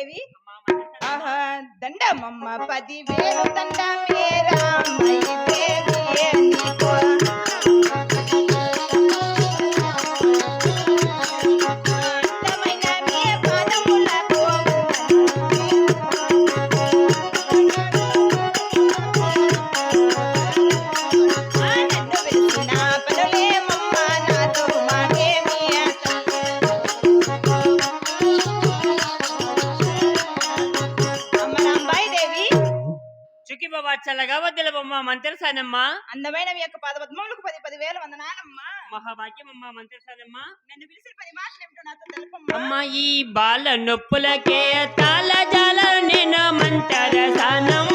దేవి ఆహా దండమమ్మ పదివేలు దండమే. చుకి బాబా చల్లగా వద్దల బొమ్మ మంత్రసానమ్మా అందమైన మీ యొక్క పదపద్మములకు పది పది వేల వందనాలమ్మా మహాభాగ్యమమ్మ మంత్రసానమ్మా నన్ను పిలిచిన పది మాటలు ఏమిటో నాతో తెలుపమ్మా అమ్మ ఈ బాల నొప్పులకే తాళ జాల నేను మంత్రసానమ్మా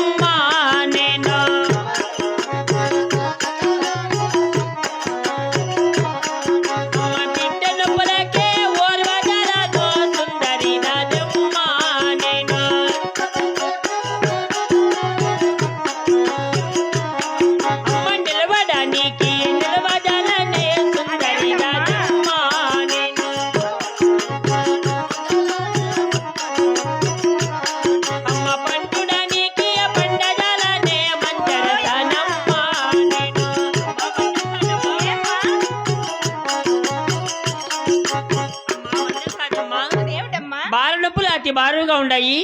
బారుగా ఉన్నాయి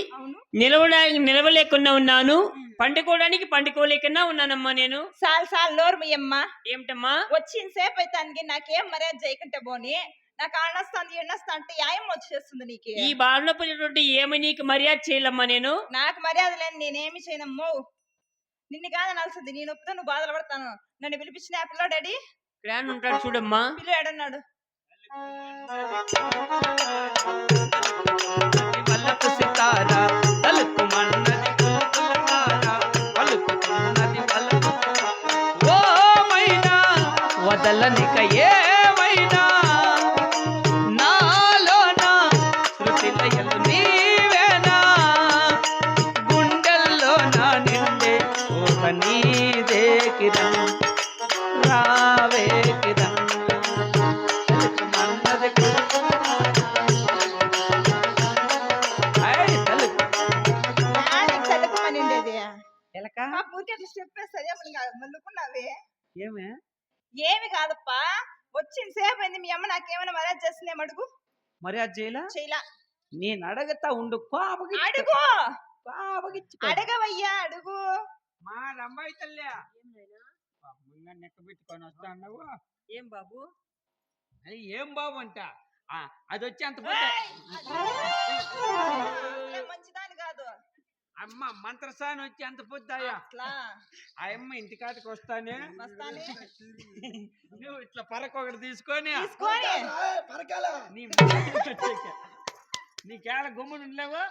నిలవడానికి నిలవలేకుండా ఉన్నాను. పండుకోవడానికి పండుకోలేకుండా ఉన్నానమ్మా నేను. సాల్ సాల్ నోరు మీయమ్మా ఏమిటమ్మా? వచ్చిన సేపు అయితే నాకేం మర్యాద చేయకుంటే పోని. నాకు ఆడొస్తుంది ఎండొస్తా అంటే యాయం వచ్చేస్తుంది నీకు. ఈ బాల నొప్పులు ఏమి నీకు మర్యాద చేయాలమ్మా నేను? నాకు మర్యాద లేని నేనేమి చేయనమ్మో. నిన్ను కాదు నలుస్తుంది నేను నొప్పితో నువ్వు బాధలు పడతాను. నన్ను పిలిపించిన పిల్లోడు డాడీ ఇక్కడ ఉంటాడు చూడమ్మా. పిల్లాడన్నాడు వల్లపు తలుపు మన్నది పలుకుతున్నది వలపు ఓ మైనా వదలనిక ఏమైనా? నాలోన నీవేనా? నిండే నీదే కిరా అట్లా చెప్పేస్తుంది. ఏమని కాదు మళ్ళుకున్నావే ఏమే? ఏమి కాదప్పా. వచ్చిన సేపు అయింది మీ అమ్మ నాకేమైనా మర్యాద చేస్తుందేమో అడుగు. మర్యాద చేయలా? చేయలా. నేను అడగతా ఉండు పాపకి అడుగు. పాపకి అడగవయ్యా అడుగు. మా రంబాయి తల్లి. పాపంగా నెక్క పెట్టుకొని వస్తా అన్నావు. ఏం బాబు? అది ఏం బాబు అంట? ఆ, అది వచ్చి అంత అమ్మ మంత్రసాని వచ్చి అంత పొద్దాయా అట్లా. ఆ అమ్మ ఇంటికాటికి వస్తానే? వస్తానే. నువ్వు ఇట్లా పరకు ఒకటి తీసుకొని నీకేళ గుమ్ముడు ఉండలేవు?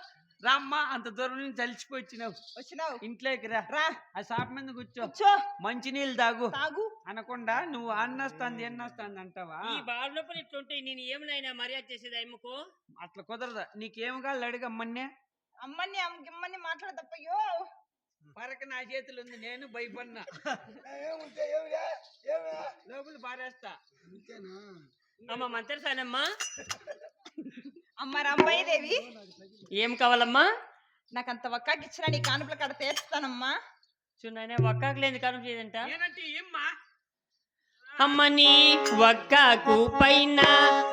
రామ్మ అంత దూరం నుంచి అలిసిపోయి వచ్చినావు. వచ్చినావు. ఇంట్లోకి రా. రా. ఆ షాప్ మీద కూర్చో. కూర్చో. మంచినీళ్ళు తాగు. తాగు. అనకుండా నువ్వు అన్నొస్తుంది ఎన్నొస్తుంది అంటావా? ఈ బాల నొప్పులు ఇట్లుంటే నేను ఏమైనా మర్యాద చేసేది అమ్మకు? అట్లా కుదరదు. నీకేం కాళ్ళు అడిగమ్మన్నే? అమ్మని అమ్మని మాట్లాడదప్పయ్యో పరక నా చేతులు ఉంది నేను భయపడినా. లోపల పారేస్తా. అమ్మ మంత్రసానమ్మా అమ్మ రంబాయి దేవి ఏం కావాలమ్మా? నాకు అంత ఒక్కకి ఇచ్చిన నీ కానుపుల కాడ తీర్స్తానమ్మా చూడనే ఒక్కకు లేని కారణం చేయదంట. అమ్మని ఒక్కకు పైన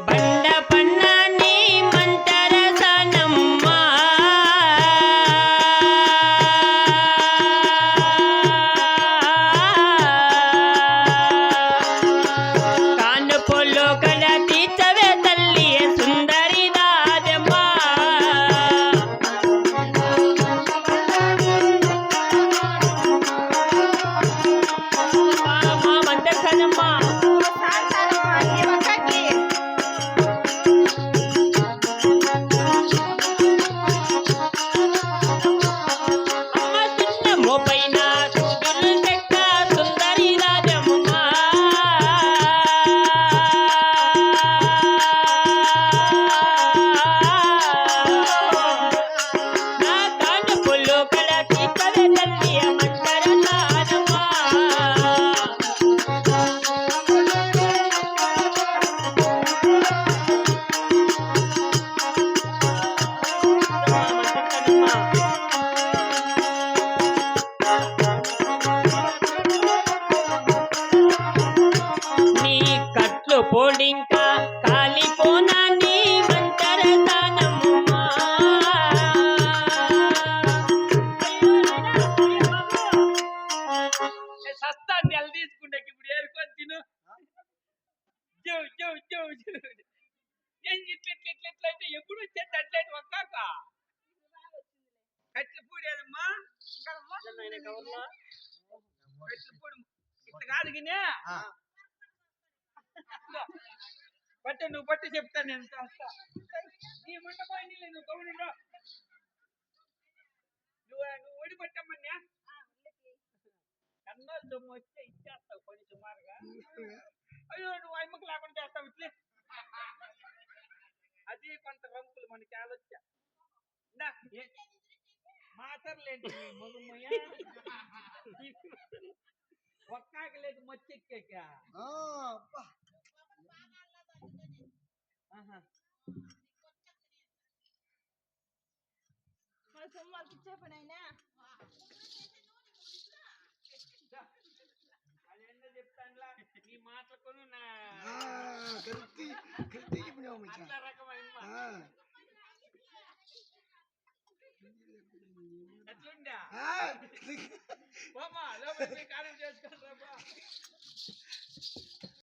బండ పన్న ఎప్పుడు వచ్చేది అట్లయితే ఒక్కాక కట్లు పూడేదమ్మా? కట్లు పూడు ఇట్లా కాదు గినే పట్టు నువ్వు పట్టు చెప్తాను నేను చేస్తా నీ ముంట పోయి నువ్వు గౌనుండు నువ్వు నువ్వు ఒడి పట్టమ్మన్నా కన్నాలు దుమ్ము వస్తే ఇచ్చేస్తావు పని సుమారుగా. అయ్యో నువ్వు అమ్మకు లేకుండా చేస్తావు ఇట్లే. అది కొంత రంకులు మనకి ఆలోచన. నీ మొగమయ్య ఒక్కాకి లేదు మొచ్చెక్కాక. సొమ్ము వాళ్ళకి ఇచ్చే పని అయినా? అదేందో చెప్తానులా? నీ. మాటలకును నా కరెక్ట్ కరెక్ట్ చెప్పినావు మచ్చా అట్లా రకమైన ఆ, ఎట్లుండా? ఆ, పోమా లోపలికి కారం చేసుకొని రాబా